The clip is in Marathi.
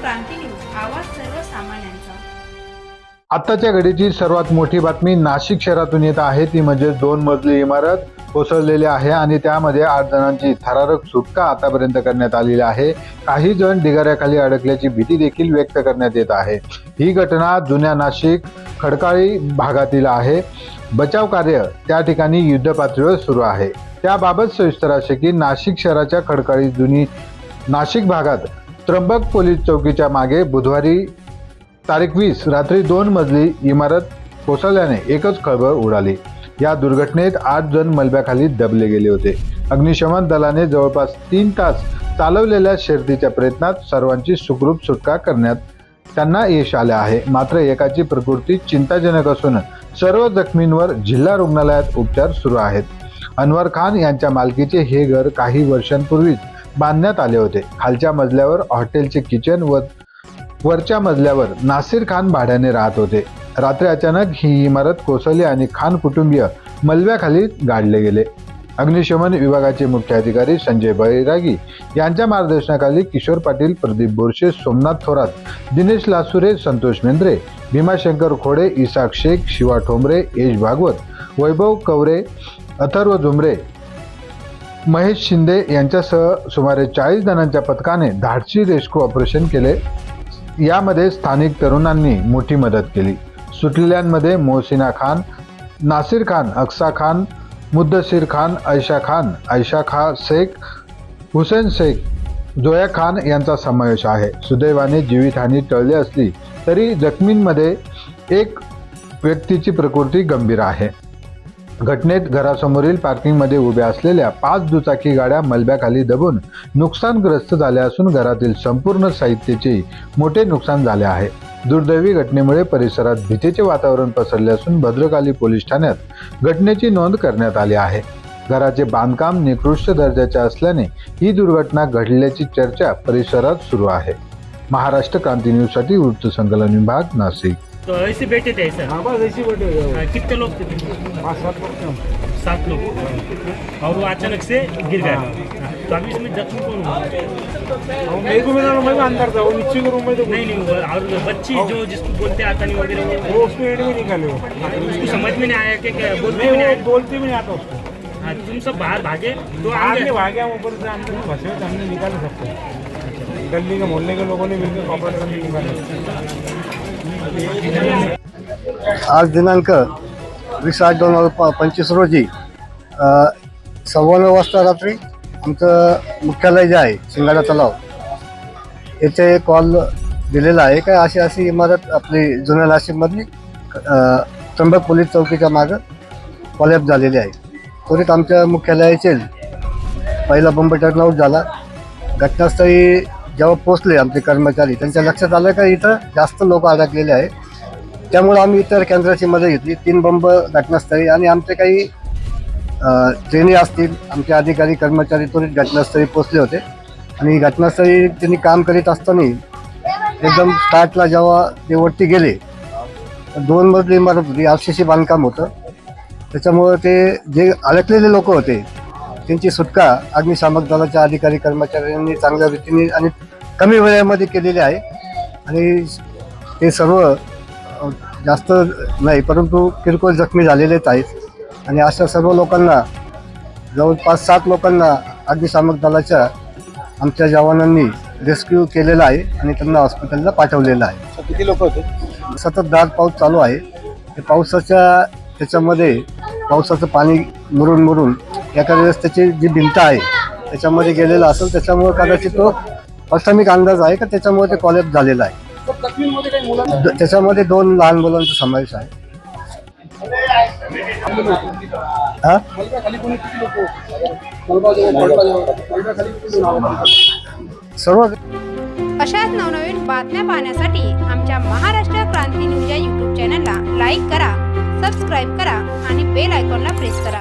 क्रांती न्यूज आवाज सर्वसामान्यांचा. आत्ताच्या घडीची सर्वात मोठी बातमी नाशिक शहरातून येत आहे. ती म्हणजे दोन मजली इमारत कोसळलेली आहे आणि त्यामध्ये आठ जणांची थरारक सुटका आतापर्यंत करण्यात आलेली आहे. काही जण ढिगाऱ्याखाली अडकल्याची भीती देखील व्यक्त करण्यात येत आहे. ही घटना जुन्या नाशिक खडकाळी भागातील आहे. बचाव कार्य त्या ठिकाणी युद्धपातळीवर सुरू आहे. त्याबाबत सविस्तर असे की नाशिक शहराच्या खडकाळी जुनी नाशिक भागात त्र्यंबक पोलीस चौकीच्या मागे बुधवारी तारीख वीस रात्री दोन मजली इमारत कोसळल्याने एकच खळबळ उडाली. या दुर्घटनेत आठ जण मलब्याखाली दबले गेले होते. अग्निशमन दलाने जवळपास तीन तास चालवलेल्या शर्तीच्या प्रयत्नात सर्वांची सुखरूप सुटका करण्यात त्यांना यश आले आहे. मात्र एकाची प्रकृती चिंताजनक असून सर्व जखमींवर जिल्हा रुग्णालयात उपचार सुरू आहेत. अनवर खान यांच्या मालकीचे हे घर काही वर्षांपूर्वीच बांधण्यात आले होते. खालच्या मजल्यावर हॉटेलचे किचन व वरच्या मजल्यावर नासिर खान भाड्याने राहत होते. रात्री अचानक ही इमारत कोसळली आणि खान कुटुंबीय मलव्याखाली गाडले गेले. अग्निशमन विभागाचे मुख्य अधिकारी संजय बैरागी यांच्या मार्गदर्शनाखाली किशोर पाटील प्रदीप बोरशे सोमनाथ थोरात दिनेश लासुरे संतोष मेंद्रे भीमाशंकर खोडे इसाक शेख शिवा ठोंबरे यश भागवत वैभव कवरे अथर्व झुमरे महेश शिंदे यांच्यासह सुमारे चाळीस जणांच्या पथकाने धाडशी रेस्क्यू ऑपरेशन केले. यामध्ये स्थानिक तरुणांनी मोठी मदत केली. सुटलेल्यांमध्ये मोहसिना खान नासिर खान अक्सा खान मुद्दसीर खान ऐशा खान ऐशा खा शेख हुसेन शेख जोया खान यांचा समावेश आहे. सुदैवाने जीवितहानी टळली असली तरी जखमींमध्ये एक व्यक्तीची प्रकृती गंभीर आहे. घटनेत घरासमोरील पार्किंगमध्ये उभ्या असलेल्या पाच दुचाकी गाड्या मलब्याखाली दबून नुकसानग्रस्त झाल्या असून घरातील संपूर्ण साहित्याचे मोठे नुकसान झाले आहे. दुर्दैवी घटनेमुळे परिसरात भीतीचे वातावरण पसरले असून भद्रकाली पोलीस ठाण्यात घटनेची नोंद करण्यात आली आहे. घराचे बांधकाम निकृष्ट दर्जाचे असल्याने ही दुर्घटना घडल्याची चर्चा परिसरात सुरू आहे. महाराष्ट्र क्रांती न्यूजसाठी वृत्तसंकलन विभाग नाशिक. तो ऐसे बैठे थे ऐसा? हाँ बस ऐसी बैठे हुए हाँ, कितने लोग थे? पाँच सात लोग थे। हम। सात लोग। और वो अचानक से गिर गए। तो अभी इसमें जख्मी कौन हुआ? हम मेरे को मिला मैं भी अंदर था वो नीचे के रूम में तो नहीं नहीं वो और बच्ची जो जिसको बोलते आता नहीं वगैरह वो वो उसमें एड में निकाले वो उसको समझ में नहीं आया कि क्या बोलते नहीं भी नहीं वो आया। बोलते भी नहीं आता उसको। हाँ, तुम सब बाहर भागे तो आगे। आगे भागे हम ऊपर से अंदर फंसे हुए थे, हमने निकाले सबको गली के मोहल्ले के लोगों ने मिलकर कॉपरेट आज दिनांक वीस आठ दोन हजार पंचवीस रोजी सव्वा नऊ वाजता रात्री आमचं मुख्यालय जे आहे शिंगाडा तलाव येथे कॉल दिलेला आहे. काय अशी अशी इमारत आपली जुन्या नाशिकमधली त्र्यंबक पोलीस चौकीच्या मागं कॉलॅप झालेली आहे. त्वरित आमच्या मुख्यालयाचे पहिला बंब टर्नआउट झाला. घटनास्थळी जेव्हा पोचले आमचे कर्मचारी त्यांच्या लक्षात आलं का इथं जास्त लोक अडकलेले आहे त्यामुळे आम्ही इतर केंद्राची मदत घेतली. तीन बंब घटनास्थळी आणि आमचे काही ट्रेनी असतील आमचे अधिकारी कर्मचारी त्वरित घटनास्थळी पोचले होते. आणि घटनास्थळी त्यांनी काम करीत असताना एकदम स्टार्टला जेव्हा ते वरती गेले दोन मजली इमारत होती आरशीशी बांधकाम होतं. त्याच्यामुळं ते जे अडकलेले लोक होते त्यांची सुटका अग्निशामक दलाच्या अधिकारी कर्मचाऱ्यांनी चांगल्या रीतीने आणि कमी वेळेमध्ये केलेली आहे. आणि ते सर्व जास्त नाही परंतु किरकोळ जखमी झालेलेच आहेत. आणि अशा सर्व लोकांना जवळपास सात लोकांना अग्निशामक दलाच्या आमच्या जवानांनी रेस्क्यू केलेला आहे आणि त्यांना हॉस्पिटलला पाठवलेलं आहे. किती लोक होते? सतत दाट पाऊस चालू आहे. ते पावसाच्या त्याच्यामध्ये पावसाचं पाणी मुरून मुरून एका वेळेस त्याची जी भिंत आहे त्याच्यामध्ये गेलेलं असेल त्याच्यामुळे कदाचित तो प्राथमिक अंदाज आहे का त्याच्यामुळे ते कॉलेज झालेलं आहे. त्याच्यामध्ये दोन लहान मुलांचा समावेश आहे. सर्व अशाच नवनवीन बातम्या पाहण्यासाठी आमच्या महाराष्ट्र क्रांती न्यूज या यूट्यूब चॅनलला लाईक करा सबस्क्राईब करा आणि बेल आयकॉनला प्रेस करा.